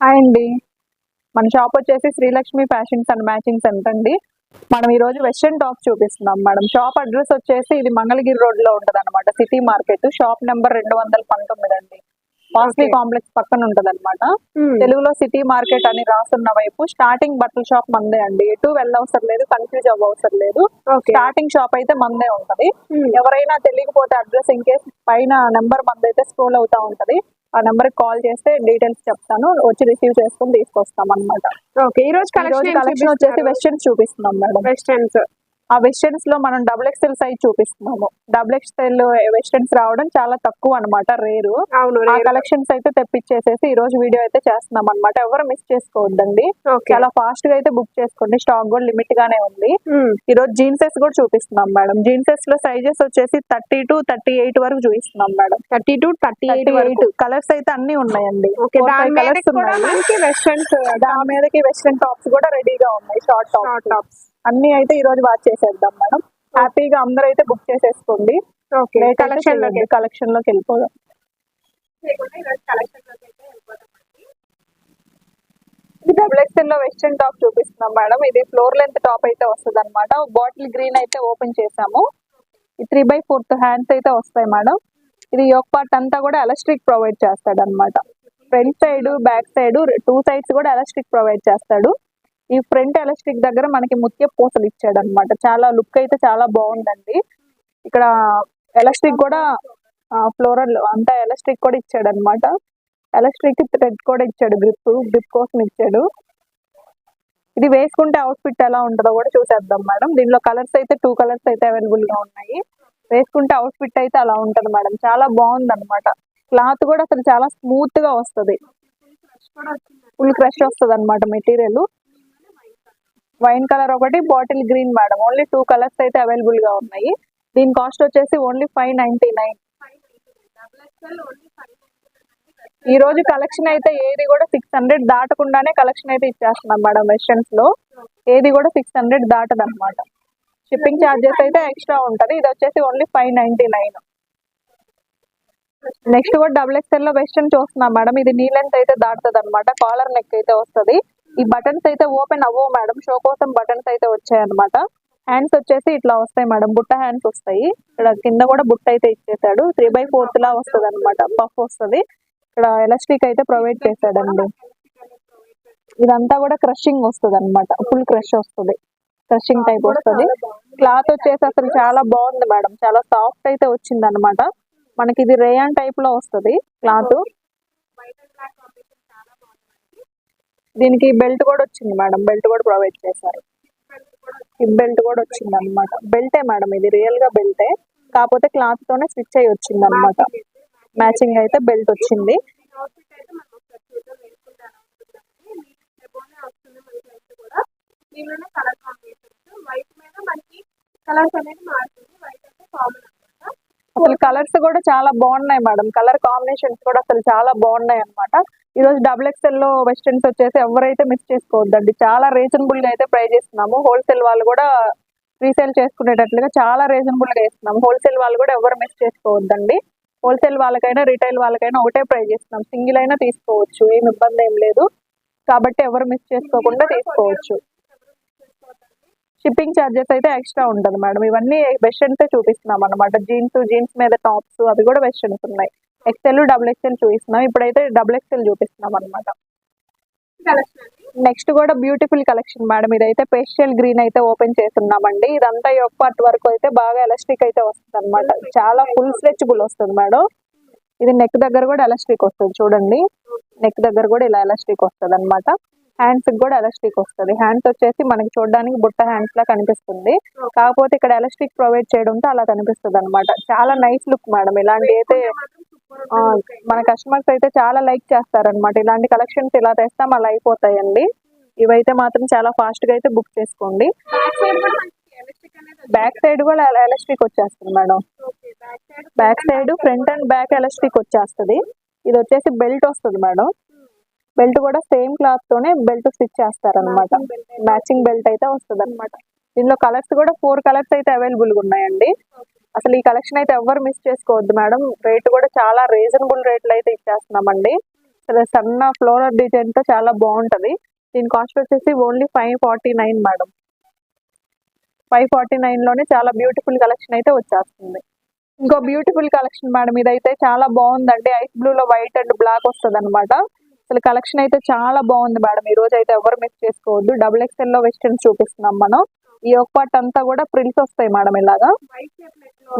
Hi అండి. మన shop వచ్చేసి Srilakshmi fashions and matching center అండి. మనం ఈ రోజు వెస్ట్రన్ టాప్ చూపిస్తున్నాం మేడం. షాప్ అడ్రస్ వచ్చేసి ఇది మంగళగిరి రోడ్లో ఉంటది అనమాట సిటీ మార్కెట్ షాప్ నెంబర్ రెండు వందల పంతొమ్మిది అండి. కాస్ట్లీ. కాంప్లెక్స్ పక్కన ఉంటది అనమాట తెలుగులో సిటీ మార్కెట్ అని రాసున్న వైపు స్టార్టింగ్ బట్టల షాప్ మందే అండి. ఎటు వెళ్ళవసరం లేదు కన్ఫ్యూజ్ అవ్వవసరం లేదు స్టార్టింగ్ షాప్ అయితే మందే ఉంటది. ఎవరైనా తెలియకపోతే అడ్రస్ ఇన్ కేస్ పైన నెంబర్ మంది అయితే స్క్రోల్ అవుతా ఉంటది. ఆ నెంబర్ కాల్ చేస్తే డీటెయిల్స్ చెప్తాను. వచ్చి రిసీవ్ చేసుకుని తీసుకొస్తాం అనమాట ఓకే ఈ రోజు కలెక్షన్ వచ్చేసి వెస్టర్న్స్ చూపిస్తున్నాం మేడం. వెస్టర్న్స్ ఆ వెస్టర్న్స్లో మనం డబుల్ ఎక్స్ఎల్ సైజ్ చూపిస్తున్నాము. డబుల్ ఎక్స్ఎల్ వెస్టర్న్స్ రావడం చాలా తక్కువ అన్నమాట రేరు. అవును ఆ కలెక్షన్స్ అయితే తెప్పించేసేసి ఈ రోజు వీడియో అయితే చేస్తున్నాం అనమాట ఎవరు మిస్ చేసుకోవద్దండి. చాలా ఫాస్ట్గా అయితే బుక్ చేసుకోండి. స్టాక్ కూడా లిమిట్ గానే ఉంది. ఈ రోజు జీన్సెస్ కూడా చూపిస్తున్నాం మేడం. జీన్సెస్లో సైజెస్ వచ్చేసి థర్టీ టు థర్టీ ఎయిట్ వరకు చూపిస్తున్నాం madam. Thirty two thirty eight colours అయితే అన్ని ఉన్నాయండి. కూడా ఉన్నాయి. వెస్టర్న్స్ దాని మీదకి వెస్ట్రన్ టాప్స్ కూడా రెడీగా ఉన్నాయి. షార్ట్ టాప్స్ టాప్స్ అన్ని అయితే ఈ రోజు వాచ్ చేసేద్దాం మేడం హ్యాపీగా అందరూ అయితే బుక్ చేసేసుకోండి ఓకే కలెక్షన్లోకి కలెక్షన్లోకి వెళ్ళిపోదాం ఇది డబుల్ ఎక్స్ఎల్లో వెస్టర్న్ టాప్ చూపిస్తున్నాం మేడం. ఇది ఫ్లోర్ లెంత్ టాప్ అయితే వస్తుంది అనమాట బాటిల్ గ్రీన్ అయితే ఓపెన్ చేసాము. ఈ త్రీ బై ఫోర్త్ హ్యాండ్స్ అయితే వస్తాయి మేడం. ఇది యోక్ పార్ట్ అంతా కూడా ఎలాస్టిక్ ప్రొవైడ్ చేస్తాడు అనమాట front side back side two sides కూడా ఎలాస్టిక్ ప్రొవైడ్ చేస్తాడు. ఈ ఫ్రంట్ ఎలాస్టిక్ దగ్గర మనకి ముత్య పూసలు ఇచ్చాడు అనమాట చాలా లుక్ అయితే చాలా బాగుందండి. ఇక్కడ ఎలాస్టిక్ కూడా ఫ్లోరల్ అంతా ఎలాస్టిక్ కూడా ఇచ్చాడు అనమాట ఎలాస్టిక్ థ్రెడ్ కూడా ఇచ్చాడు గ్రిప్ గ్రిప్ కోసం ఇచ్చాడు. ఇది వేసుకుంటే అవుట్ఫిట్ ఎలా ఉంటుందో కూడా చూసేద్దాం మేడం. దీనిలో కలర్స్ అయితే టూ కలర్స్ అయితే అవైలబుల్గా ఉన్నాయి. వేసుకుంటే అవుట్ఫిట్ అయితే అలా ఉంటుంది మేడం. చాలా బాగుంది అనమాట క్లాత్ కూడా అసలు చాలా స్మూత్గా వస్తది. ఫుల్ క్రష్ వస్తుంది అనమాట మెటీరియల్. వైన్ కలర్ ఒకటి bottle green madam. Only two colours అయితే అవైలబుల్గా ఉన్నాయి. దీని కాస్ట్ వచ్చేసి ఓన్లీ ఫైవ్ నైన్టీ నైన్ ఈ రోజు కలెక్షన్ అయితే ఏది కూడా సిక్స్ హండ్రెడ్ దాటకుండానే కలెక్షన్ అయితే ఇచ్చేస్తున్నాం మేడం వెస్టర్న్స్లో. ఏది కూడా సిక్స్ హండ్రెడ్ దాటదు అనమాట షిప్పింగ్ ఛార్జెస్ అయితే ఎక్స్ట్రా ఉంటది. ఇది వచ్చేసి only five ninety nine next కూడా డబుల్ ఎక్స్ఎల్లో వెస్టర్న్ చూస్తున్నాం మేడం. ఇది నీ లెంత్ అయితే దాటుతుంది అనమాట కాలర్ నెక్ అయితే వస్తుంది. ఈ బటన్స్ అయితే ఓపెన్ అవ్వవు మేడం షో కోసం బటన్స్ అయితే వచ్చాయి అనమాట హ్యాండ్స్ వచ్చేసి ఇట్లా వస్తాయి మేడం బుట్ట హ్యాండ్స్ వస్తాయి. ఇక్కడ కింద కూడా బుట్ట అయితే ఇచ్చేసాడు. త్రీ బై ఫోర్త్ లా వస్తుంది అనమాట పఫ్ వస్తుంది. ఇక్కడ ఎలాస్టిక్ అయితే ప్రొవైడ్ చేశాడండి. ఇదంతా కూడా క్రషింగ్ వస్తుంది అనమాట ఫుల్ క్రష్ వస్తుంది. క్రషింగ్ టైప్ వస్తుంది. క్లాత్ వచ్చేసి అసలు చాలా బాగుంది మేడం చాలా సాఫ్ట్ అయితే వచ్చింది అనమాట మనకి ఇది రేయాన్ టైప్లో వస్తుంది క్లాత్ దీనికి బెల్ట్ కూడా వచ్చింది మేడం. బెల్ట్ కూడా ప్రొవైడ్ చేశారు. హిప్ బెల్ట్ కూడా వచ్చింది అనమాట బెల్టే మేడం ఇది. రియల్గా బెల్టే. కాకపోతే క్లాత్ తోనే స్విచ్ అయ్యి వచ్చింది అనమాట మ్యాచింగ్ అయితే బెల్ట్ వచ్చింది. అసలు కలర్స్ కూడా చాలా బాగున్నాయి మేడం. కలర్ కాంబినేషన్స్ కూడా అసలు చాలా బాగున్నాయి అనమాట ఈ రోజు డబుల్ ఎక్స్ఎల్లో వెస్టర్న్స్ వచ్చేసి ఎవరైతే మిస్ చేసుకోవద్దండి చాలా రీజనబుల్గా అయితే ప్రై చేస్తున్నాము. హోల్సేల్ వాళ్ళు కూడా రీసేల్ చేసుకునేటట్లుగా చాలా రీజనబుల్గా ఇస్తున్నాం హోల్సేల్ వాళ్ళు కూడా ఎవరు మిస్ చేసుకోవద్దండి. హోల్సేల్ వాళ్ళకైనా రిటైల్ వాళ్ళకైనా ఒకటే ప్రై ఇస్తున్నాం సింగిల్ అయినా తీసుకోవచ్చు ఏం ఇబ్బంది ఏం లేదు. కాబట్టి ఎవరు మిస్ చేసుకోకుండా తీసుకోవచ్చు. షిప్పింగ్ ఛార్జెస్ అయితే ఎక్స్ట్రా ఉంటుంది మేడం ఇవన్నీ వెస్టర్న్స్ చూపిస్తున్నాం అనమాట జీన్స్ జీన్స్ మీద టాప్స్ అవి కూడా వెస్టర్న్స్ ఉన్నాయి. ఎక్సెల్ డబుల్ ఎక్సెల్ చూపిస్తున్నాం. ఇప్పుడైతే డబుల్ ఎక్సెల్ చూపిస్తున్నాం అనమాట నెక్స్ట్ కూడా బ్యూటిఫుల్ కలెక్షన్ మేడం ఇదైతే పేస్టల్ గ్రీన్ అయితే ఓపెన్ చేస్తున్నామండి. ఇదంతా యొక్క పార్ట్ వరకు అయితే బాగా ఎలాస్టిక్ అయితే వస్తుంది అనమాట చాలా ఫుల్ స్ట్రెచబుల్ వస్తుంది మేడం ఇది నెక్ దగ్గర కూడా ఎలాస్టిక్ వస్తుంది చూడండి. నెక్ దగ్గర కూడా ఇలా ఎలాస్టిక్ వస్తుంది అనమాట హ్యాండ్స్ కూడా ఎలాస్టిక్ వస్తుంది. హ్యాండ్స్ వచ్చేసి మనకి చూడడానికి బుట్ట హ్యాండ్స్ లా కనిపిస్తుంది. కాకపోతే ఇక్కడ ఎలాస్టిక్ ప్రొవైడ్ చేయడంతో అలా కనిపిస్తుంది అనమాట చాలా నైస్ లుక్ మేడం ఇలాంటి అయితే మన కస్టమర్స్ అయితే చాలా లైక్ చేస్తారన్నమాట. ఇలాంటి కలెక్షన్స్ ఇలా తెస్తాం అలా అయిపోతాయండి. ఇవైతే మాత్రం చాలా ఫాస్ట్గా అయితే బుక్ చేసుకోండి. బ్యాక్ సైడ్ కూడా ఎలాస్టిక్ వచ్చేస్తుంది madam. Back side front and back elastic వచ్చేస్తుంది. ఇది వచ్చేసి బెల్ట్ వస్తుంది మేడం. బెల్ట్ కూడా సేమ్ క్లాత్ తోనే బెల్ట్ స్టిచ్ చేస్తారనమాట మ్యాచింగ్ బెల్ట్ అయితే వస్తుంది అనమాట దీనిలో కలర్స్ కూడా ఫోర్ కలర్స్ అయితే అవైలబుల్గా ఉన్నాయండి. అసలు ఈ కలెక్షన్ అయితే ఎవరు మిస్ చేసుకోవద్దు మేడం. రేట్ కూడా చాలా రీజనబుల్ రేట్లు అయితే ఇచ్చేస్తున్నామండి. అసలు సన్న ఫ్లోరల్ డిజైన్తో చాలా బాగుంటది. దీని కాస్ట్ వచ్చేసి only five forty nine madam. Five forty నైన్లోనే చాలా బ్యూటిఫుల్ కలెక్షన్ అయితే వచ్చేస్తుంది. ఇంకో బ్యూటిఫుల్ కలెక్షన్ మేడం ఇదైతే చాలా బాగుందండి. ఐస్ బ్లూలో వైట్ అండ్ బ్లాక్ వస్తుంది అనమాట అసలు కలెక్షన్ అయితే చాలా బాగుంది మేడం. ఈ రోజు అయితే ఎవరు మిస్ చేసుకోవద్దు డబుల్ ఎక్స్ఎల్లో వెస్టర్న్ చూపిస్తున్నాం మనం. ఈ ఒక పార్ట్ అంతా కూడా ప్రిల్స్ వస్తాయి మేడం ఇలాగా.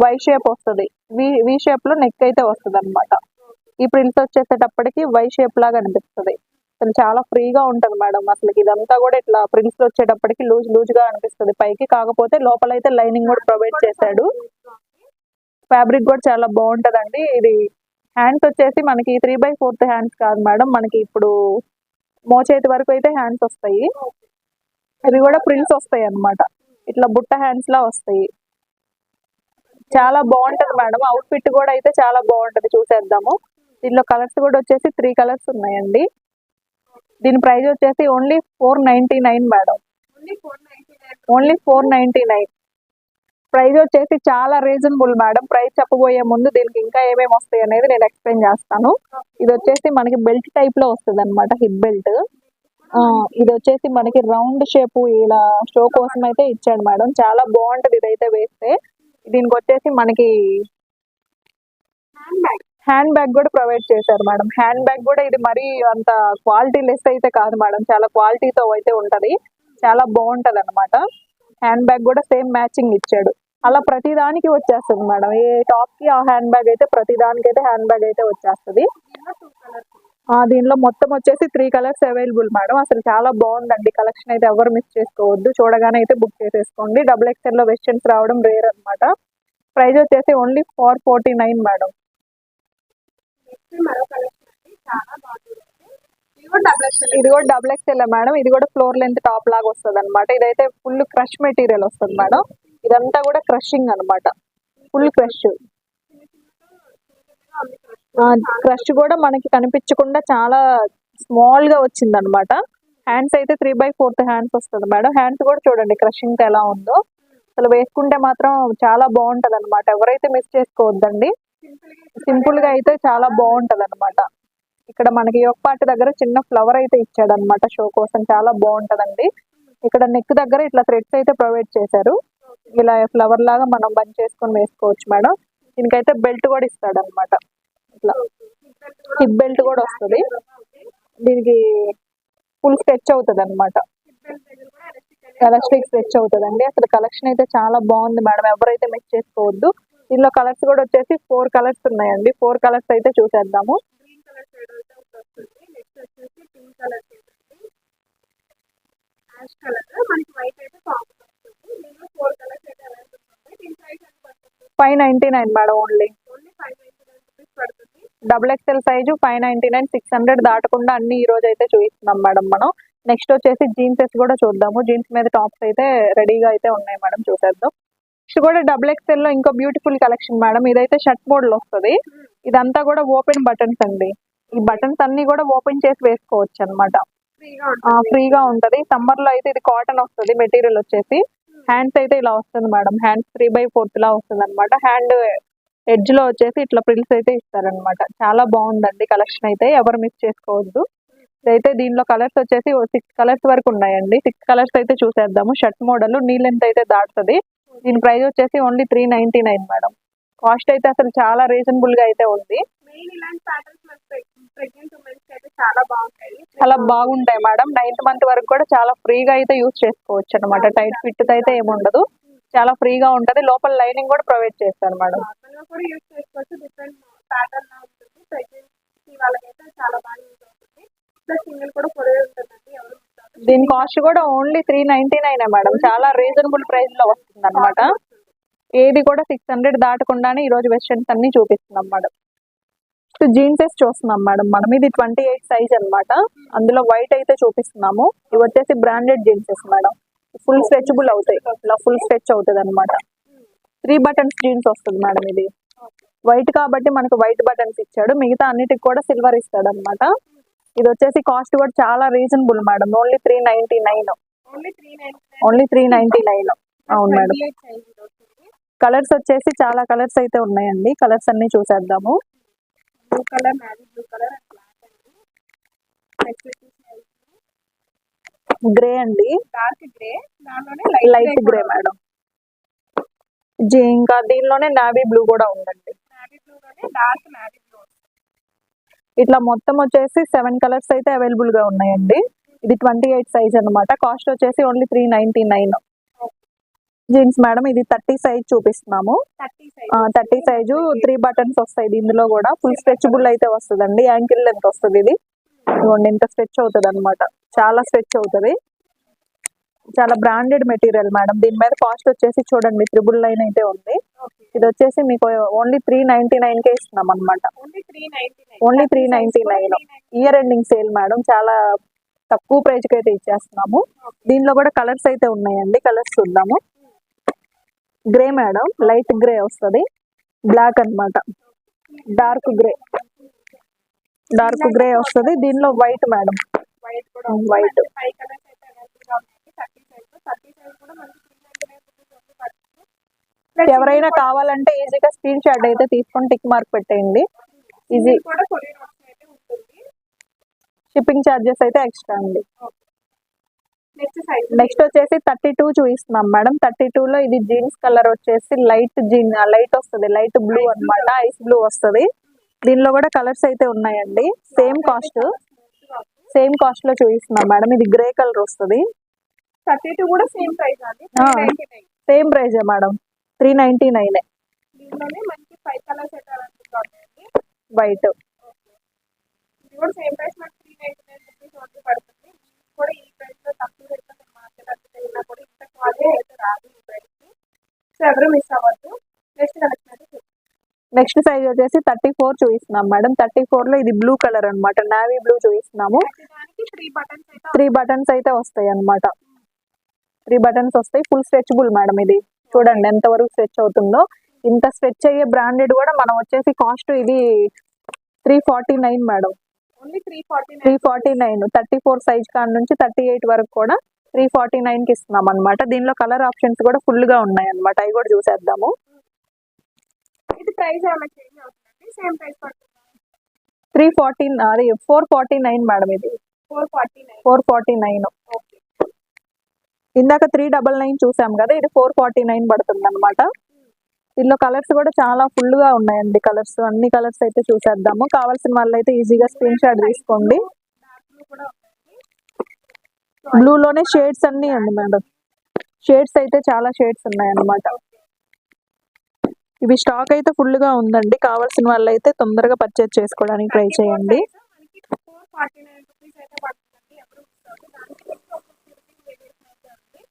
వై షేప్ వస్తుంది. వి వి షేప్లో నెక్ అయితే వస్తుంది అనమాట ఈ ప్రిల్స్ వచ్చేసేటప్పటికి వై షేప్ లాగా అనిపిస్తుంది. అసలు చాలా ఫ్రీగా ఉంటుంది మేడం అసలు ఇదంతా కూడా ఇట్లా ప్రిల్స్ వచ్చేటప్పటికి లూజ్ లూజ్గా అనిపిస్తుంది. పైకి కాకపోతే లోపల అయితే లైనింగ్ కూడా ప్రొవైడ్ చేశాడు. ఫ్యాబ్రిక్ కూడా చాలా బాగుంటదండి. ఇది హ్యాండ్స్ వచ్చేసి మనకి త్రీ బై ఫోర్త్ హ్యాండ్స్ కాదు మేడం మనకి ఇప్పుడు మోచేతి వరకు అయితే హ్యాండ్స్ వస్తాయి. ఇవి కూడా ప్రిల్స్ వస్తాయి అన్నమాట. ఇట్లా బుట్ట హ్యాండ్స్ లా వస్తాయి. చాలా బాగుంటది మేడం. అవుట్ ఫిట్ కూడా అయితే చాలా బాగుంటది. చూసేద్దాము. దీనిలో కలర్స్ కూడా వచ్చేసి త్రీ కలర్స్ ఉన్నాయండి. దీని ప్రైస్ వచ్చేసి only four ninety nine madam. Only four ninety nine price వచ్చేసి చాలా రీజనబుల్ మేడం. ప్రైస్ చెప్పబోయే ముందు దీనికి ఇంకా ఏమేమి వస్తాయి అనేది నేను ఎక్స్ప్లెయిన్ చేస్తాను. ఇది వచ్చేసి మనకి బెల్ట్ టైప్లో వస్తుంది అనమాట హిప్ బెల్ట్ ఇది వచ్చేసి మనకి రౌండ్ షేప్ ఇలా షో కోసం అయితే ఇచ్చాడు మేడం. చాలా బాగుంటది ఇదైతే వేస్తే. దీనికి వచ్చేసి మనకి హ్యాండ్ బ్యాగ్ కూడా ప్రొవైడ్ చేశారు మేడం. హ్యాండ్ బ్యాగ్ కూడా ఇది మరీ అంత క్వాలిటీ లెస్ అయితే కాదు మేడం. చాలా క్వాలిటీతో అయితే ఉంటది. చాలా బాగుంటది అనమాట హ్యాండ్ బ్యాగ్ కూడా సేమ్ మ్యాచింగ్ ఇచ్చాడు. అలా ప్రతి దానికి వచ్చేస్తుంది మేడం. ఏ టాప్కి ఆ హ్యాండ్ బ్యాగ్ అయితే ప్రతి దానికి అయితే హ్యాండ్ బ్యాగ్ అయితే వచ్చేస్తుంది దీనిలో మొత్తం వచ్చేసి త్రీ కలర్స్ అవైలబుల్ మేడం అసలు చాలా బాగుందండి. కలెక్షన్ అయితే ఎవరు మిస్ చేసుకోవద్దు. చూడగానే అయితే బుక్ చేసేసుకోండి. డబుల్ ఎక్స్ఎల్లో వెస్టర్న్స్ రావడం రేర్ అన్నమాట. ప్రైస్ వచ్చేసి only four forty nine madam ఇది కూడా డబుల్ ఎక్స్ఎల్ మేడం ఇది కూడా ఫ్లోర్ లెంత్ టాప్ లాగా వస్తుంది అనమాట ఇదైతే ఫుల్ క్రష్ మెటీరియల్ వస్తుంది మేడం ఇదంతా కూడా క్రషింగ్ అన్నమాట. ఫుల్ క్రష్ క్రష్ కూడా మనకి కనిపించకుండా చాలా స్మాల్గా వచ్చింది అనమాట హ్యాండ్స్ అయితే త్రీ బై ఫోర్త్ హ్యాండ్స్ వస్తుంది మేడం. హ్యాండ్స్ కూడా చూడండి క్రషింగ్ ఎలా ఉందో. అసలు వేసుకుంటే మాత్రం చాలా బాగుంటది అనమాట ఎవరైతే మిస్ చేసుకోవద్దండి సింపుల్గా అయితే చాలా బాగుంటది అనమాట ఇక్కడ మనకి యోగ పార్ట్ దగ్గర చిన్న ఫ్లవర్ అయితే ఇచ్చాడు అనమాట షో కోసం. చాలా బాగుంటదండి. ఇక్కడ నెక్ దగ్గర ఇట్లా థ్రెడ్స్ అయితే ప్రొవైడ్ చేశారు. ఇలా ఫ్లవర్ లాగా మనం బంద్ చేసుకొని వేసుకోవచ్చు మేడం. దీనికైతే బెల్ట్ కూడా ఇస్తాడు అనమాట ఇట్లా హిప్ బెల్ట్ కూడా వస్తుంది. దీనికి ఫుల్ స్ట్రెచ్ అవుతుంది అనమాట ఎలాస్టిక్ స్ట్రెచ్ అవుతుందండి. అసలు కలెక్షన్ అయితే చాలా బాగుంది మేడం. ఎవరైతే మిస్ చేసుకోవద్దు. దీనిలో కలర్స్ కూడా వచ్చేసి ఫోర్ కలర్స్ ఉన్నాయండి. ఫోర్ కలర్స్ అయితే చూసేద్దాము. Five ninety nine madam only double XL size five ninety nine six hundred దాటకుండా అన్ని ఈ రోజు అయితే చూపిస్తున్నాం మేడం మనం. నెక్స్ట్ వచ్చేసి జీన్సెస్ కూడా చూద్దాము. జీన్స్ మీద టాప్స్ అయితే రెడీగా అయితే ఉన్నాయి మేడం చూసేద్దాం. నెక్స్ట్ కూడా డబుల్ ఎక్స్ఎల్లో ఇంకో బ్యూటిఫుల్ కలెక్షన్ మేడం. ఇదైతే షర్ట్ మోడల్ వస్తుంది. ఇదంతా కూడా ఓపెన్ బటన్స్ అండి. ఈ బటన్స్ అన్ని కూడా ఓపెన్ చేసి వేసుకోవచ్చు అనమాట ఫ్రీగా ఉంటది. సమ్మర్లో అయితే ఇది కాటన్ వస్తుంది మెటీరియల్ వచ్చేసి. హ్యాండ్స్ అయితే ఇలా వస్తుంది madam. Hands three by fourth లా వస్తుంది అనమాట హ్యాండ్ ఎడ్జ్లో వచ్చేసి ఇట్లా ప్రిల్స్ అయితే ఇస్తారనమాట చాలా బాగుందండి కలెక్షన్ అయితే ఎవరు మిస్ చేసుకోవద్దు. ఇదైతే దీనిలో కలర్స్ వచ్చేసి సిక్స్ కలర్స్ వరకు ఉన్నాయండి. సిక్స్ కలర్స్ అయితే చూసేద్దాము. షర్ట్ మోడల్ నీ లెంత్ అయితే దాటుతుంది. దీని ప్రైస్ వచ్చేసి only three ninety nine madam cost అయితే అసలు చాలా రీజనబుల్గా అయితే ఉంది. చాలా బాగుంటాయి. చాలా బాగుంటాయి మేడం నైన్త్ మంత్ వరకు కూడా చాలా ఫ్రీగా అయితే యూస్ చేసుకోవచ్చు అనమాట టైట్ ఫిట్ అయితే ఏమి ఉండదు చాలా ఫ్రీగా ఉంటది. లోపల లైనింగ్ కూడా ప్రొవైడ్ చేస్తారు మేడం. దీని కాస్ట్ కూడా only three ninety nine madam. చాలా రీజనబుల్ ప్రైస్లో వస్తుంది. అనమాట ఏది కూడా సిక్స్ హండ్రెడ్ దాటకుండానే ఈ రోజు వెస్టర్న్స్ అన్ని చూపిస్తున్నాం మేడం. జీన్సెస్ చూస్తున్నాం మేడం. మనం ఇది ట్వంటీ ఎయిట్ సైజ్ అన్నమాట. అందులో వైట్ అయితే చూపిస్తున్నాము. ఇవి వచ్చేసి branded jeans madam. Full stretchable అవుతాయి. ఇలా ఫుల్ స్ట్రెచ్ అవుతుంది అనమాట త్రీ బటన్స్ జీన్స్ వస్తుంది మేడం ఇది. వైట్ కాబట్టి మనకు వైట్ బటన్స్ ఇచ్చాడు. మిగతా అన్నిటికి కూడా సిల్వర్ ఇస్తాడు అనమాట ఇది వచ్చేసి కాస్ట్ కూడా చాలా reasonable madam. Only three ninety nine only three ninety nine అవును మేడం. కలర్స్ వచ్చేసి చాలా కలర్స్ అయితే ఉన్నాయండి. కలర్స్ అన్ని చూసేద్దాము. Blue colour blue colour and black అండి నెక్స్ట్ వచ్చేసి గ్రే అండి. డార్క్ గ్రే దానిలోనే లైట్ గ్రే మేడం జీ ఇంకా దీనిలోనే నావీ బ్లూ కూడా ఉందండి. డార్క్ నావీ బ్లూ ఇట్లా మొత్తం వచ్చేసి సెవెన్ కలర్స్ అయితే అవైలబుల్గా ఉన్నాయండి. ఇది ట్వంటీ ఎయిట్ సైజ్ అన్నమాట. కాస్ట్ వచ్చేసి only three ninety nine jeans madam ఇది థర్టీ సైజ్ చూపిస్తున్నాము. Thirty size thirty size three buttons వస్తాయి. ఇందులో కూడా ఫుల్ స్ట్రెచబుల్ అయితే వస్తుందండి. యాంకిల్ లెంత్ వస్తుంది ఇది. ఇదిగోండి ఇంత స్ట్రెచ్ అవుతుంది అనమాట చాలా స్ట్రెచ్ అవుతుంది. చాలా బ్రాండెడ్ మెటీరియల్ మేడం. దీని మీద కాస్ట్ వచ్చేసి చూడండి త్రిబుల్ లైన్ అయితే ఉంది. ఇది వచ్చేసి మీకు ఓన్లీ త్రీ నైన్టీ నైన్ కే ఇస్తున్నాం అనమాట only three ninety nine. Year ending sale madam. చాలా తక్కువ ప్రైస్కి అయితే ఇచ్చేస్తున్నాము. దీనిలో కూడా కలర్స్ అయితే ఉన్నాయండి. కలర్స్ చూద్దాము. Grey madam. లైట్ గ్రే వస్తుంది. బ్లాక్ అన్నమాట. Dark grey. డార్క్ గ్రే వస్తుంది. దీనిలో వైట్ మేడం వైట్ కూడా white. ఫైవ్ కలర్స్ అయితే అవైలబుల్గా ఉన్నాయి థర్టీ సైజ్ థర్టీ సైజ్ కూడా మనకి three ninety nine rupees only పడుతుంది. ఎవరైనా కావాలంటే ఈజీగా స్క్రీన్ షాట్ అయితే తీసుకొని టిక్ మార్క్ పెట్టేయండి. ఈజీ కూడా షిప్పింగ్ ఛార్జెస్ అయితే ఎక్స్ట్రా అండి. నెక్స్ట్ వచ్చేసి థర్టీ టూ చూపిస్తున్నాం మేడం థర్టీ టూ లో ఇది జీన్స్ కలర్ వచ్చేసి లైట్ జీన్ లైట్ వస్తుంది. లైట్ బ్లూ అన్నమాట. ఐస్ బ్లూ వస్తుంది. దీనిలో కూడా కలర్స్ అయితే ఉన్నాయండి. Same cost. సేమ్ కాస్ట్లో చూపిస్తున్నాం మేడం. ఇది గ్రే కలర్ వస్తుంది. థర్టీ టూ కూడా same price same ప్రైజే madam. Three ninety nine. White. ఎవరు మిస్ అవ్వద్దు. నెక్స్ట్ కలెక్షన్ అయితే. నెక్స్ట్ సైజ్ వచ్చేసి థర్టీ ఫోర్ చూపిస్తున్నాం మేడం. థర్టీ ఫోర్లో ఇది బ్లూ కలర్ అన్నమాట. నావీ బ్లూ చూపిస్తున్నాము. త్రీ బటన్స్ అయితే త్రీ బటన్స్ అయితే వస్తాయి అన్నమాట. త్రీ బటన్స్ వస్తాయి. ఫుల్ స్ట్రెచబుల్ మేడం ఇది. చూడండి ఎంత వరకు స్ట్రెచ్ అవుతుందో. ఇంత స్ట్రెచ్ అయ్యే బ్రాండెడ్ కూడా మనం వచ్చేసి కాస్ట్ ఇది three forty nine madam. Three forty three nine forty nine thirty four size కాడ నుంచి థర్టీ ఎయిట్ వరకు కూడా త్రీ ఫార్టీ నైన్కి ఇస్తున్నాం అనమాట దీనిలో కలర్ ఆప్షన్స్ కూడా ఫుల్గా ఉన్నాయి అనమాట అవి కూడా చూసేద్దాము. ప్రైస్ ఏమైనా చేంజ్ అవుతుందండి? సేమ్ ప్రైస్ పడుతుంది? త్రీ ఫార్టీ అది ఫోర్ ఫార్టీ నైన్ మేడం ఇది. Four forty nine four forty nine okay ఇందాక త్రీ డబల్ నైన్ చూసాం కదా ఇది ఫోర్ ఫార్టీ నైన్ పడుతుంది అనమాట దీనిలో కలర్స్ కూడా చాలా ఫుల్గా ఉన్నాయండి కలర్స్ అన్ని కలర్స్ అయితే చూసేద్దాము. కావాల్సిన వాళ్ళు అయితే ఈజీగా స్క్రీన్ షాట్ తీసుకోండి. డార్క్ బ్లూ కూడా ఉంది బ్లూ లోనే షేడ్స్ అన్ని అండి మేడం షేడ్స్ అయితే చాలా షేడ్స్ ఉన్నాయి అన్నమాట ఇవి స్టాక్ అయితే ఫుల్గా ఉందండి. కావాల్సిన వాళ్ళు అయితే తొందరగా పర్చేజ్ చేసుకోవడానికి ట్రై చేయండి.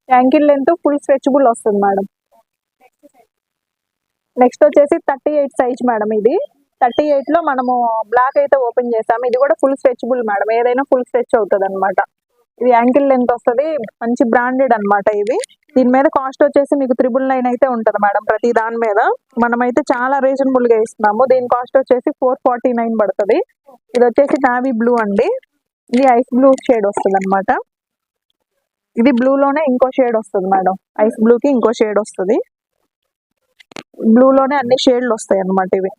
యాంకిల్ లెంత్ ఫుల్ స్ట్రెచబుల్ వస్తుంది మేడం నెక్స్ట్ నెక్స్ట్ వచ్చేసి థర్టీ ఎయిట్ సైజ్ మేడం ఇది. థర్టీ ఎయిట్లో మనము బ్లాక్ అయితే ఓపెన్ చేసాము. ఇది కూడా ఫుల్ స్ట్రెచబుల్ మేడం ఏదైనా ఫుల్ స్ట్రెచ్ అవుతుంది అనమాట ఇది యాంకిల్ లెంత్ వస్తుంది. మంచి బ్రాండెడ్ అన్నమాట ఇవి దీని మీద కాస్ట్ వచ్చేసి మీకు త్రిబుల్ నైన్ అయితే ఉంటుంది మేడం ప్రతి దాని మీద. మనమైతే చాలా రీజనబుల్గా ఇస్తున్నాము. దీని కాస్ట్ వచ్చేసి ఫోర్ ఫార్టీ నైన్ పడుతుంది. ఇది వచ్చేసి నావీ బ్లూ అండి. ఇది ఐస్ బ్లూ షేడ్ వస్తుంది అనమాట ఇది బ్లూలోనే ఇంకో షేడ్ వస్తుంది మేడం. ఐస్ బ్లూకి ఇంకో షేడ్ వస్తుంది. బ్లూలోనే అన్ని షేడ్లు వస్తాయి అన్నమాట ఇవి.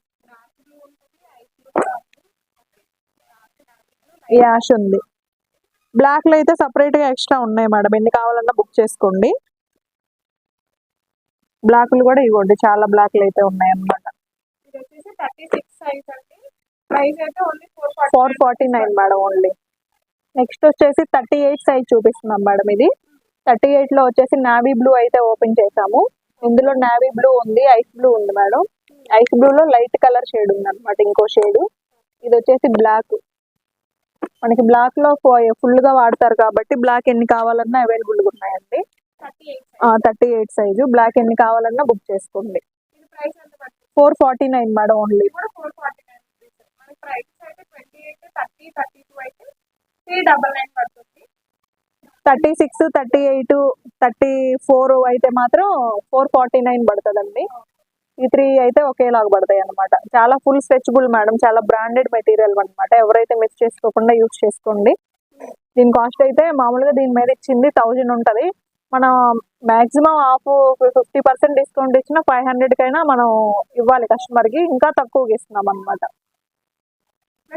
యాష్ ఉంది. బ్లాక్లో అయితే సపరేట్గా ఎక్స్ట్రా ఉన్నాయి మేడం ఎన్ని కావాలన్నా బుక్ చేసుకోండి. బ్లాక్లు కూడా ఇవ్వండి. చాలా బ్లాక్లు అయితే ఉన్నాయి only four four forty nine madam only next వచ్చేసి థర్టీ ఎయిట్ సైజ్ చూపిస్తున్నాం మేడం ఇది. థర్టీ ఎయిట్లో వచ్చేసి నావీ బ్లూ అయితే ఓపెన్ చేసాము ఇందులో నావీ బ్లూ ఉంది ఐస్ బ్లూ ఉంది మేడం ఐస్ బ్లూ లో లైట్ కలర్ షేడ్ ఉంది అనమాట ఇంకో షేడ్ ఇది వచ్చేసి బ్లాక్ మనకి బ్లాక్లో ఫుల్గా వాడతారు కాబట్టి బ్లాక్ ఎన్ని కావాలన్నా అవైలబుల్గా ఉన్నాయండి. థర్టీ ఎయిట్ సైజు బ్లాక్ ఎన్ని కావాలన్నా బుక్ చేసుకోండి. Four forty nine madam only thirty six thirty eight thirty four అయితే మాత్రం ఫోర్ ఫార్టీ నైన్ పడుతుందండి. ఈ త్రీ అయితే ఒకేలాగా పడతాయి అనమాట చాలా ఫుల్ స్ట్రెచబుల్ మేడం చాలా బ్రాండెడ్ మెటీరియల్ అన్నమాట. ఎవరైతే మిస్ చేసుకోకుండా యూస్ చేసుకోండి. దీని కాస్ట్ అయితే మామూలుగా దీని మీద ఇచ్చింది థౌజండ్ ఉంటుంది. మనం maximum half fifty percent discount ఇచ్చిన ఫైవ్ హండ్రెడ్కైనా మనం ఇవ్వాలి కస్టమర్కి ఇంకా తక్కువకి ఇస్తున్నాం అనమాట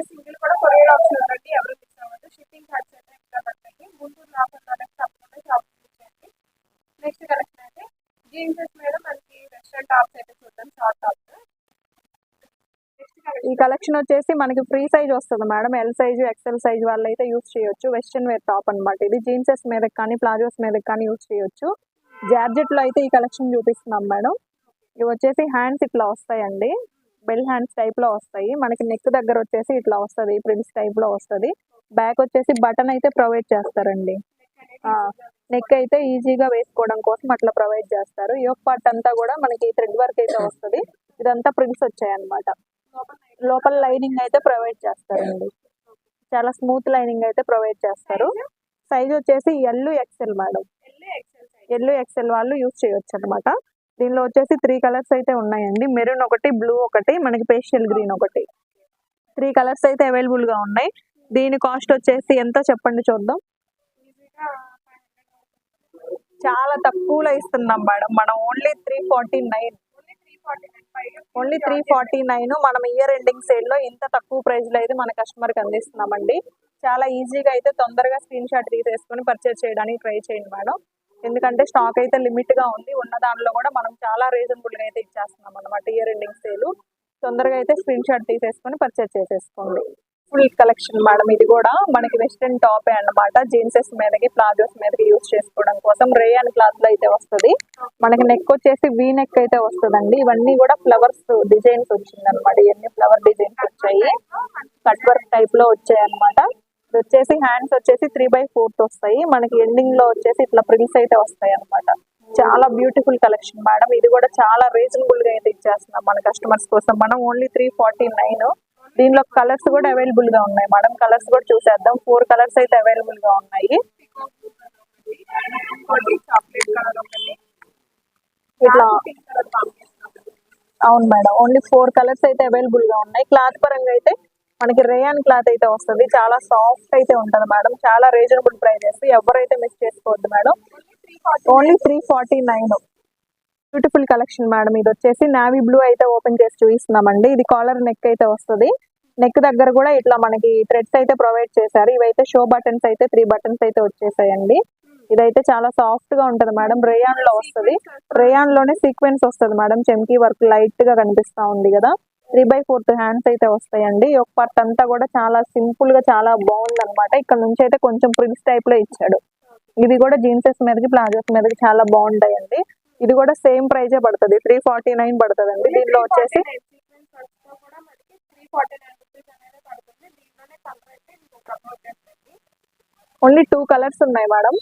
సింగిల్ కూడా కొరియర్ ఆప్షన్ ఉందండి. ఎవరు మిస్ అవ్వదు షిప్పింగ్ ఛార్జ్ అయితే పడతాయి గుంటూరు తప్పకుండా షాప్ చేయండి నెక్స్ట్ కలెక్షన్ అయితే జీన్సెస్ మీద మనకి వెస్ట్రన్ టాప్స్ అయితే చూద్దాం షార్ట్ టాప్స్ నెక్స్ట్ ఈ కలెక్షన్ వచ్చేసి మనకి ఫ్రీ సైజ్ వస్తుంది madam. L size XL size వాళ్ళు అయితే యూస్ చేయొచ్చు. వెస్ట్రన్ వేర్ టాప్ అన్నమాట. ఇది జీన్సెస్ మీద కానీ ప్లాజోస్ మీద కానీ యూస్ చేయొచ్చు. జార్జెట్లో అయితే ఈ కలెక్షన్ చూపిస్తున్నాం మేడం. ఇవి వచ్చేసి హ్యాండ్స్ ఇట్లా వస్తాయండి. బెల్ హ్యాండ్స్ టైప్లో వస్తాయి. మనకి నెక్ దగ్గర వచ్చేసి ఇట్లా వస్తుంది. ప్రిల్స్ టైప్లో వస్తుంది. బ్యాక్ వచ్చేసి బటన్ అయితే ప్రొవైడ్ చేస్తారండి. నెక్ అయితే ఈజీగా వేసుకోవడం కోసం అట్లా ప్రొవైడ్ చేస్తారు. యోక్ పార్ట్ అంతా కూడా మనకి థ్రెడ్ వర్క్ అయితే వస్తుంది. ఇదంతా ప్రిల్స్ వచ్చాయి అన్నమాట లోపల లైనింగ్ అయితే ప్రొవైడ్ చేస్తారండి. చాలా స్మూత్ లైనింగ్ అయితే ప్రొవైడ్ చేస్తారు. సైజ్ వచ్చేసి L XL madam L XL వాళ్ళు యూస్ చేయొచ్చు అనమాట దీనిలో వచ్చేసి త్రీ కలర్స్ అయితే ఉన్నాయండి. మెరూన్ ఒకటి బ్లూ ఒకటి మనకి పేషియల్ గ్రీన్ ఒకటి. త్రీ కలర్స్ అయితే అవైలబుల్గా ఉన్నాయి. దీని కాస్ట్ వచ్చేసి ఎంత చెప్పండి చూద్దాం. చాలా తక్కువలో ఇస్తున్నాం మేడం. మనం only three forty nine only three forty nine only three forty మనం ఇయర్ ఎండింగ్ సేల్లో ఇంత తక్కువ ప్రైస్లో అయితే మన కస్టమర్కి అందిస్తున్నామండి. చాలా ఈజీగా అయితే తొందరగా స్క్రీన్ షాట్ తీసేసుకొని పర్చేస్ చేయడానికి ట్రై చేయండి మేడం. ఎందుకంటే స్టాక్ అయితే లిమిట్గా ఉంది. ఉన్న దానిలో కూడా మనం చాలా రీజనబుల్గా అయితే ఇచ్చేస్తున్నాం అనమాట ఇయర్ ఎండింగ్ సేల్ తొందరగా అయితే స్క్రీన్ షాట్ తీసేసుకొని పర్చేస్ చేసేసుకోండి. ఫుల్ కలెక్షన్ మేడం ఇది కూడా మనకి వెస్ట్రన్ టాప్ అన్నమాట. జీన్సెస్ మీదకి ప్లాజోస్ మీదకి యూస్ చేసుకోవడం కోసం రేయాన్ క్లాత్లో అయితే వస్తుంది. మనకి నెక్ వచ్చేసి వీ నెక్ అయితే వస్తుందండి. ఇవన్నీ కూడా ఫ్లవర్స్ డిజైన్స్ వచ్చింది అనమాట ఇవన్నీ ఫ్లవర్ డిజైన్స్ వచ్చాయి. కట్ వర్క్ టైప్లో వచ్చాయి అనమాట ఇది వచ్చేసి హ్యాండ్స్ వచ్చేసి త్రీ బై ఫోర్త్ వస్తాయి. మనకి ఎండింగ్లో వచ్చేసి ఇట్లా ప్రిల్స్ అయితే వస్తాయి అనమాట చాలా బ్యూటిఫుల్ కలెక్షన్ మేడం ఇది కూడా చాలా రీజనబుల్గా అయితే ఇచ్చేస్తున్నాం మన కస్టమర్స్ కోసం. మనం ఓన్లీ త్రీ ఫార్టీ నైన్ దీనిలో కలర్స్ కూడా అవైలబుల్గా ఉన్నాయి. మేడం కలర్స్ కూడా చూసేద్దాం. ఫోర్ కలర్స్ అయితే అవైలబుల్గా ఉన్నాయి. ఇట్లా అవును మేడం. ఓన్లీ ఫోర్ కలర్స్ అయితే అవైలబుల్గా ఉన్నాయి. క్లాత్ పరంగా అయితే మనకి రేయాన్ క్లాత్ అయితే వస్తుంది. చాలా సాఫ్ట్ అయితే ఉంటుంది మేడం. చాలా రీజనబుల్ ప్రైజెస్ ఎవరైతే మిస్ చేసుకోవద్దు madam. Only three forty nine beautiful collection madam. ఇది వచ్చేసి నావీ బ్లూ అయితే ఓపెన్ చేసి చూపిస్తున్నామండి. ఇది కాలర్ నెక్ అయితే వస్తుంది. నెక్ దగ్గర కూడా ఇట్లా మనకి థ్రెడ్స్ అయితే ప్రొవైడ్ చేశారు. ఇవైతే షో బటన్స్ అయితే త్రీ బటన్స్ అయితే వచ్చేసాయండి. ఇదైతే చాలా సాఫ్ట్గా ఉంటది మేడం. రేయాన్లో వస్తుంది. రేయాన్లోనే సీక్వెన్స్ వస్తుంది మేడం. చెంకీ వర్క్ లైట్గా కనిపిస్తా ఉంది కదా. త్రీ బై ఫోర్త్ హ్యాండ్స్ అయితే వస్తాయండి. ఒక పార్ట్ అంతా కూడా చాలా సింపుల్గా చాలా బాగుంది అనమాట ఇక్కడ నుంచి అయితే కొంచెం ప్రిన్స్ టైప్లో ఇచ్చాడు. ఇది కూడా జీన్సెస్ మీదకి ప్లాజోస్ మీదకి చాలా బాగుంటాయండి. ఇది కూడా సేమ్ ప్రైజే పడుతుంది. త్రీ ఫార్టీ నైన్ పడుతుంది అండి దీనిలో వచ్చేసి సీక్వెన్స్ వర్క్స్తో కూడా మనకి త్రీ ఫార్టీ నైన్ రూపీస్ అనేది పడుతుంది దీంట్లోనే కలర్ అయితే ఇంకొక వచ్చేస్తుంది ఓన్లీ టూ కలర్స్ ఉన్నాయి మేడం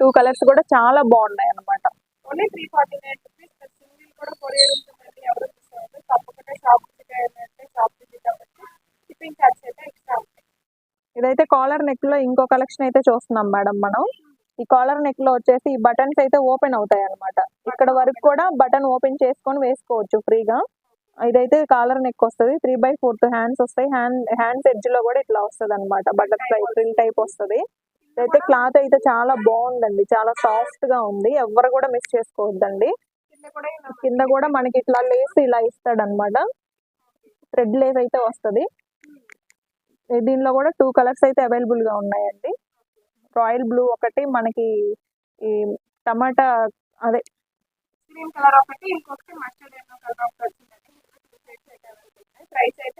టూ కలర్స్ కూడా చాలా బాగున్నాయి అనమాట only three forty nine rupees single కూడా కొరియర్ ఉంటుందండి. ఎవరు తీసుకోవద్దు. తప్పకుండా షాప్ విజిట్ అయ్యారంటే షాప్ విజిట్ అవ్వచ్చు షిప్పింగ్ ఛార్జ్ అయితే ఎక్స్ట్రా ఉంటాయి. ఇదైతే కాలర్ నెక్లో ఇంకో కలెక్షన్ అయితే చూస్తున్నాం మేడం మనం. ఈ కాలర్ నెక్లో వచ్చేసి ఈ బటన్స్ అయితే ఓపెన్ అవుతాయి అనమాట ఇక్కడ వరకు కూడా బటన్ ఓపెన్ చేసుకొని వేసుకోవచ్చు ఫ్రీగా ఇదైతే కాలర్ నెక్ వస్తుంది. త్రీ బై ఫోర్త్ హ్యాండ్స్ వస్తాయి. హ్యాండ్ హ్యాండ్స్ ఎడ్జ్లో కూడా ఇట్లా వస్తుంది అనమాట బటర్ఫ్లై ఫ్రిల్ టైప్ వస్తుంది. అయితే క్లాత్ అయితే చాలా బాగుందండి. చాలా సాఫ్ట్గా ఉంది. ఎవరు కూడా మిస్ చేసుకోవద్దండి. కింద కూడా మనకి ఇట్లా లేస్ ఇలా ఇస్తాడు అనమాట థ్రెడ్ లేస్ అయితే వస్తుంది. దీనిలో కూడా టూ కలర్స్ అయితే అవైలబుల్గా ఉన్నాయండి. రాయల్ బ్లూ ఒకటి మనకి ఈ టమాటా అదే గ్రీన్ కలర్ ఒకటి ఇంకొకటి మస్టర్డ్ కలర్ ఒకటి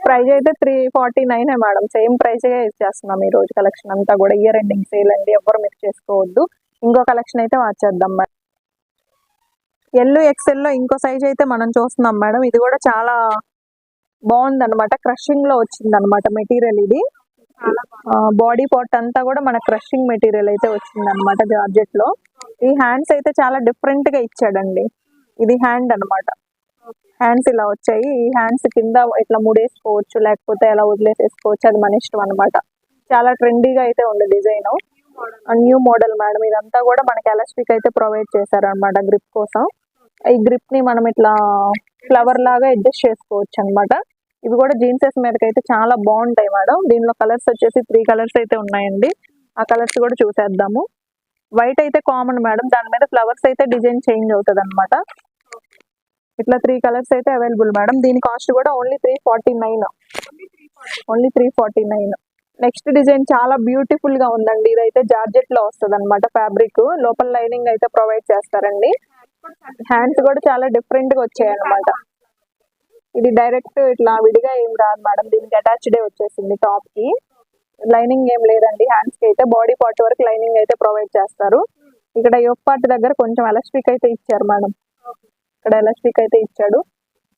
ప్రైస్ అయితే three forty nine madam. Same price ఇచ్చేస్తున్నాం ఈ రోజు కలెక్షన్ అంతా కూడా. ఇయర్ ఎండింగ్ సేల్ అండి. ఎవరు మిస్ చేసుకోవద్దు. ఇంకో కలెక్షన్ అయితే మార్చేద్దాం మేడం. ఎల్ ఎక్సెల్లో ఇంకో సైజ్ అయితే మనం చూస్తున్నాం మేడం. ఇది కూడా చాలా బాగుంది అనమాట క్రషింగ్లో వచ్చింది అనమాట మెటీరియల్ ఇది. బాడీ పార్ట్ అంతా కూడా మన క్రషింగ్ మెటీరియల్ అయితే వచ్చింది అనమాట జార్జెట్లో ఈ హ్యాండ్స్ అయితే చాలా డిఫరెంట్గా ఇచ్చాడండి. ఇది హ్యాండ్ అన్నమాట. హ్యాండ్స్ ఇలా వచ్చాయి. ఈ హ్యాండ్స్ కింద ఇట్లా ముడేసుకోవచ్చు లేకపోతే ఎలా వదిలేసేసుకోవచ్చు. అది మన ఇష్టం అనమాట చాలా ట్రెండీగా అయితే ఉంది డిజైన్. న్యూ మోడల్ మేడం ఇదంతా కూడా మనకి ఎలాస్టిక్ అయితే ప్రొవైడ్ చేశారనమాట గ్రిప్ కోసం. ఈ గ్రిప్ని మనం ఇట్లా ఫ్లవర్ లాగా అడ్జస్ట్ చేసుకోవచ్చు అన్నమాట. ఇవి కూడా జీన్సెస్ మీదకి అయితే చాలా బాగుంటాయి మేడం. దీనిలో కలర్స్ వచ్చేసి త్రీ కలర్స్ అయితే ఉన్నాయండి. ఆ కలర్స్ కూడా చూసేద్దాము. వైట్ అయితే కామన్ మేడం. దాని మీద ఫ్లవర్స్ అయితే డిజైన్ చేంజ్ అవుతుంది అనమాట ఇట్లా త్రీ కలర్స్ అయితే అవైలబుల్ మేడం దీని కాస్ట్ కూడా only three forty nine only three forty nine next design చాలా బ్యూటిఫుల్గా ఉందండి. ఇదైతే జార్జెట్లో వస్తుంది అనమాట ఫ్యాబ్రిక్ లోపల లైనింగ్ అయితే ప్రొవైడ్ చేస్తారండి. హ్యాండ్స్ కూడా చాలా డిఫరెంట్గా వచ్చాయి అనమాట ఇది డైరెక్ట్ ఇట్లా విడిగా ఏం రాదు మేడం దీనికి అటాచ్డే వచ్చేసింది టాప్కి. లైనింగ్ ఏం లేదండి. హ్యాండ్స్కి అయితే బాడీ పార్ట్ వరకు లైనింగ్ అయితే ప్రొవైడ్ చేస్తారు. ఇక్కడ యోక్ పార్ట్ దగ్గర కొంచెం ఎలాస్టిక్ అయితే ఇచ్చారు మేడం ఇక్కడ ఎలాస్టిక్ అయితే ఇచ్చాడు.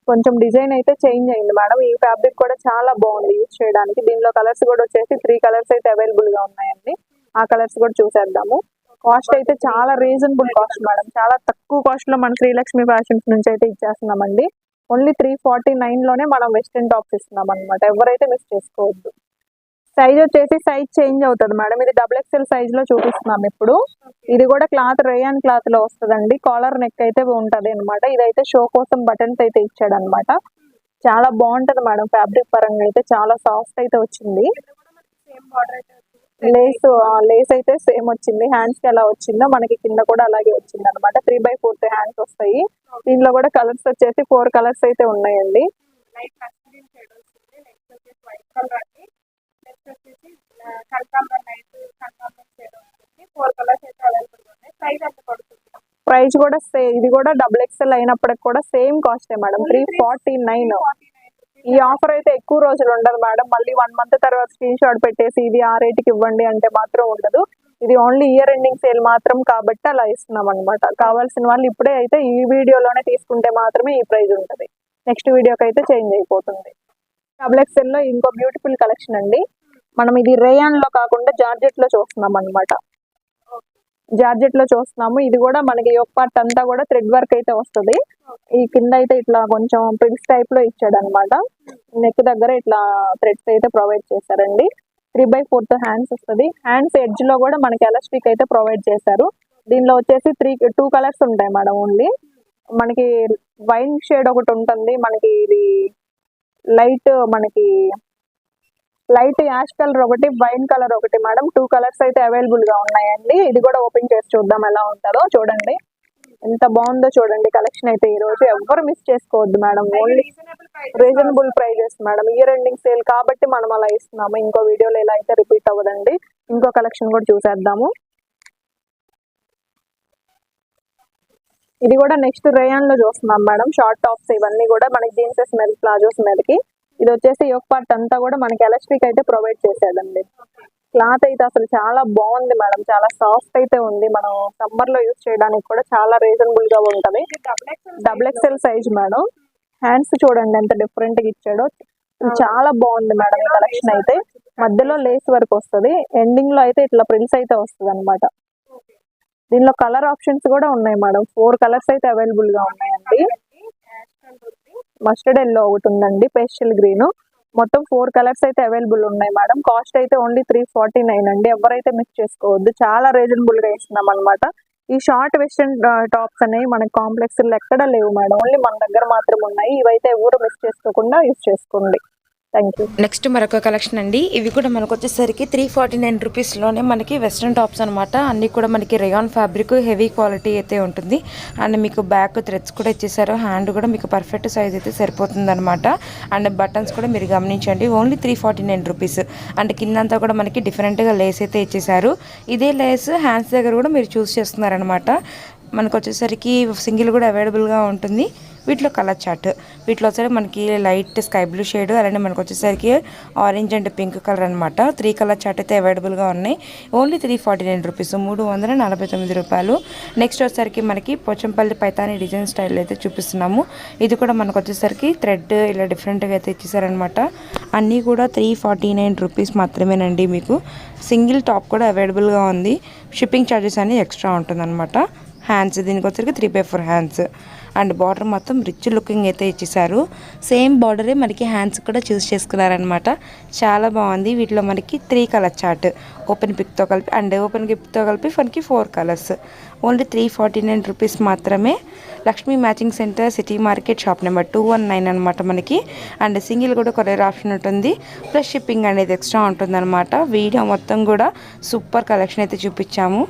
కొంచెం డిజైన్ అయితే చేంజ్ అయింది మేడం. ఈ ఫ్యాబ్రిక్ కూడా చాలా బాగుంది యూజ్ చేయడానికి. దీనిలో కలర్స్ కూడా వచ్చేసి త్రీ కలర్స్ అయితే అవైలబుల్గా ఉన్నాయండి. ఆ కలర్స్ కూడా చూసేద్దాము. కాస్ట్ అయితే చాలా రీజనబుల్ కాస్ట్ మేడం. చాలా తక్కువ కాస్ట్లో మన శ్రీలక్ష్మి ఫ్యాషన్స్ నుంచి అయితే ఇచ్చేస్తున్నామండి. ఓన్లీ త్రీ ఫార్టీ నైన్లోనే మనం వెస్టర్న్ టాప్స్ ఇస్తున్నాం అనమాట ఎవరైతే మిస్ చేసుకోవద్దు. సైజ్ వచ్చేసి సైజ్ చేంజ్ అవుతుంది మేడం. ఇది డబుల్ ఎక్స్ఎల్ సైజ్లో చూపిస్తున్నాం ఇప్పుడు. ఇది కూడా క్లాత్ రేయాన్ క్లాత్లో వస్తుందండి. కాలర్ నెక్ అయితే ఉంటది అనమాట ఇదైతే షో కోసం బటన్స్ అయితే ఇచ్చాడు అనమాట చాలా బాగుంటది మేడం. ఫ్యాబ్రిక్ పరంగా అయితే చాలా సాఫ్ట్ అయితే వచ్చింది. లేస్ లేస్ అయితే సేమ్ వచ్చింది. హ్యాండ్స్కి ఎలా వచ్చిందో? మనకి కింద కూడా అలాగే వచ్చింది అనమాట త్రీ బై ఫోర్త్ హ్యాండ్స్ వస్తాయి. దీనిలో కూడా కలర్స్ వచ్చేసి ఫోర్ కలర్స్ అయితే ఉన్నాయండి. వచ్చేసి కనకాంబర్ నైట్ కనకాంబర్ షేడ్ ఉంటుంది ఫోర్ కలర్స్ అయితే అవైలబుల్ ఉన్నాయి ప్రైస్ ఎంత పడుతుంది ప్రైస్ కూడా సే ఇది కూడా డబుల్ ఎక్స్ఎల్ అయినప్పటికి కూడా సేమ్ కాస్టే మేడం. Three forty nine. ఈ ఆఫర్ అయితే ఎక్కువ రోజులు ఉండదు మేడం. మళ్ళీ వన్ మంత్ తర్వాత స్క్రీన్ షాట్ పెట్టేసి ఇది ఆ రేటుకి ఇవ్వండి అంటే మాత్రం ఉండదు. ఇది ఓన్లీ ఇయర్ ఎండింగ్ సేల్ మాత్రం కాబట్టి అలా ఇస్తున్నాం అనమాట కావాల్సిన వాళ్ళు ఇప్పుడే అయితే ఈ వీడియోలోనే తీసుకుంటే మాత్రమే ఈ ప్రైస్ ఉంటుంది. నెక్స్ట్ వీడియోకి అయితే చేంజ్ అయిపోతుంది. డబుల్ ఎక్స్ఎల్లో ఇంకో బ్యూటిఫుల్ కలెక్షన్ అండి. మనం ఇది రేయాన్లో కాకుండా జార్జెట్లో చూస్తున్నాం అనమాట జార్జెట్లో చూస్తున్నాము. ఇది కూడా మనకి ఒక పార్ట్ అంతా కూడా థ్రెడ్ వర్క్ అయితే వస్తుంది. ఈ కింద అయితే ఇట్లా కొంచెం ప్రిల్స్ టైప్లో ఇచ్చాడు అనమాట నెక్ దగ్గర ఇట్లా థ్రెడ్స్ అయితే ప్రొవైడ్ చేశారండి. త్రీ బై ఫోర్త్ హ్యాండ్స్ వస్తుంది. హ్యాండ్స్ ఎడ్జ్లో కూడా మనకి ఎలాస్టిక్ అయితే ప్రొవైడ్ చేశారు. దీనిలో వచ్చేసి త్రీ టూ కలర్స్ ఉంటాయి మేడం ఓన్లీ మనకి వైన్ షేడ్ ఒకటి ఉంటుంది. మనకి ఇది లైట్ మనకి లైట్ యాష్ కలర్ ఒకటి వైన్ కలర్ ఒకటి. మేడం టూ కలర్స్ అయితే అవైలబుల్గా ఉన్నాయండి. ఇది కూడా ఓపెన్ చేసి చూద్దాం ఎలా ఉంటుందో చూడండి. ఎంత బాగుందో చూడండి. కలెక్షన్ అయితే ఈ రోజు ఎవ్వరు మిస్ చేసుకోవద్దు madam. Only reasonable prices madam. Year ending sale కాబట్టి మనం అలా ఇస్తున్నాము. ఇంకో వీడియోలో ఇలా అయితే రిపీట్ అవ్వదండి. ఇంకో కలెక్షన్ కూడా చూసేద్దాము. ఇది కూడా నెక్స్ట్ రేయాన్లో చూస్తున్నాం మేడం. షార్ట్ టాప్స్ ఇవన్నీ కూడా మనకి జీన్సెస్ మీద ప్లాజోస్ మీదకి. ఇది వచ్చేసి యోక్ పార్ట్ అంతా కూడా మనకి ఎలాస్టిక్ అయితే ప్రొవైడ్ చేసేదండి. క్లాత్ అయితే అసలు చాలా బాగుంది మేడం. చాలా సాఫ్ట్ అయితే ఉంది. మనం సమ్మర్లో యూజ్ చేయడానికి కూడా చాలా రీజనబుల్గా ఉంటది. Double XL size madam. Hands చూడండి ఎంత డిఫరెంట్గా ఇచ్చాడో. చాలా బాగుంది మేడం కలెక్షన్ అయితే. మధ్యలో లేస్ వరకు వస్తుంది. ఎండింగ్లో అయితే ఇట్లా ప్రిల్స్ అయితే వస్తుంది అనమాట దీనిలో కలర్ ఆప్షన్స్ కూడా ఉన్నాయి మేడం. ఫోర్ కలర్స్ అయితే అవైలబుల్గా ఉన్నాయండి. మస్టర్డ్ ఎల్లో ఒకటి ఉందండి పేస్టల్ గ్రీన్ మొత్తం ఫోర్ కలర్స్ అయితే అవైలబుల్ ఉన్నాయి మేడం కాస్ట్ అయితే ఓన్లీ త్రీ ఫార్టీ నైన్ అండి. ఎవరైతే మిస్ చేసుకోవద్దు. చాలా రీజనబుల్గా ఇస్తున్నాం అనమాట ఈ షార్ట్ వెస్టర్న్ టాప్స్ అనేవి మనకి కాంప్లెక్స్ ఎక్కడ లేవు మేడం ఓన్లీ మన దగ్గర మాత్రం ఉన్నాయి. ఇవైతే ఎవరు మిస్ చేసుకోకుండా యూస్ చేసుకోండి. నెక్స్ట్ మరొక కలెక్షన్ అండి. ఇవి కూడా మనకు వచ్చేసరికి త్రీ ఫార్టీ నైన్ రూపీస్లోనే మనకి వెస్ట్రన్ టాప్స్ అనమాట అన్నీ కూడా మనకి రేయాన్ ఫ్యాబ్రిక్ హెవీ క్వాలిటీ అయితే ఉంటుంది. అండ్ మీకు బ్యాక్ థ్రెడ్స్ కూడా ఇచ్చేసారు. హ్యాండ్ కూడా మీకు పర్ఫెక్ట్ సైజ్ అయితే సరిపోతుంది అనమాట అండ్ బటన్స్ కూడా మీరు గమనించండి. Only three forty nine rupees and కిందంతా కూడా మనకి డిఫరెంట్గా లేస్ అయితే ఇచ్చేసారు. ఇదే లేస్ హ్యాండ్స్ దగ్గర కూడా మీరు చూస్ చేస్తున్నారనమాట మనకు వచ్చేసరికి సింగిల్ కూడా అవైలబుల్గా ఉంటుంది. వీటిలో కలర్ చార్ట్ వీటిలో వచ్చేసరికి మనకి లైట్ స్కై బ్లూ షేడ్ అలానే మనకు వచ్చేసరికి ఆరెంజ్ అండ్ పింక్ కలర్ అనమాట త్రీ కలర్ చార్ట్ అయితే అవైలబుల్గా ఉన్నాయి. Only three forty nine rupees మూడు వందల నలభై తొమ్మిది రూపాయలు. నెక్స్ట్ వచ్చేసరికి మనకి పోచంపల్లి పైతాని డిజైన్ స్టైల్ అయితే చూపిస్తున్నాము. ఇది కూడా మనకు వచ్చేసరికి థ్రెడ్ ఇలా డిఫరెంట్గా అయితే ఇచ్చేసారనమాట అన్నీ కూడా త్రీ ఫార్టీ నైన్ రూపీస్ మాత్రమేనండి మీకు. సింగిల్ టాప్ కూడా అవైలబుల్గా ఉంది. షిప్పింగ్ ఛార్జెస్ అనేది ఎక్స్ట్రా ఉంటుందన్నమాట. హ్యాండ్స్ దీనికి వచ్చరికి three by four hands and border మొత్తం రిచ్ లుకింగ్ అయితే ఇచ్చేసారు సేమ్ బార్డరే మనకి హ్యాండ్స్ కూడా చూస్ చేసుకున్నారనమాట చాలా బాగుంది. వీటిలో మనకి త్రీ కలర్ చార్ట్ ఓపెన్ పిక్తో కలిపి అండ్ ఓపెన్ గిఫ్ట్తో కలిపి మనకి four colours only three forty nine rupees మాత్రమే. Lakshmi matching centre city market shop number two one nine అనమాట మనకి. అండ్ సింగిల్ కూడా కొరియర్ ఆప్షన్ ఉంటుంది. ప్లస్ షిప్పింగ్ అనేది ఎక్స్ట్రా ఉంటుందన్నమాట. వీడియో మొత్తం కూడా సూపర్ కలెక్షన్ అయితే చూపించాము.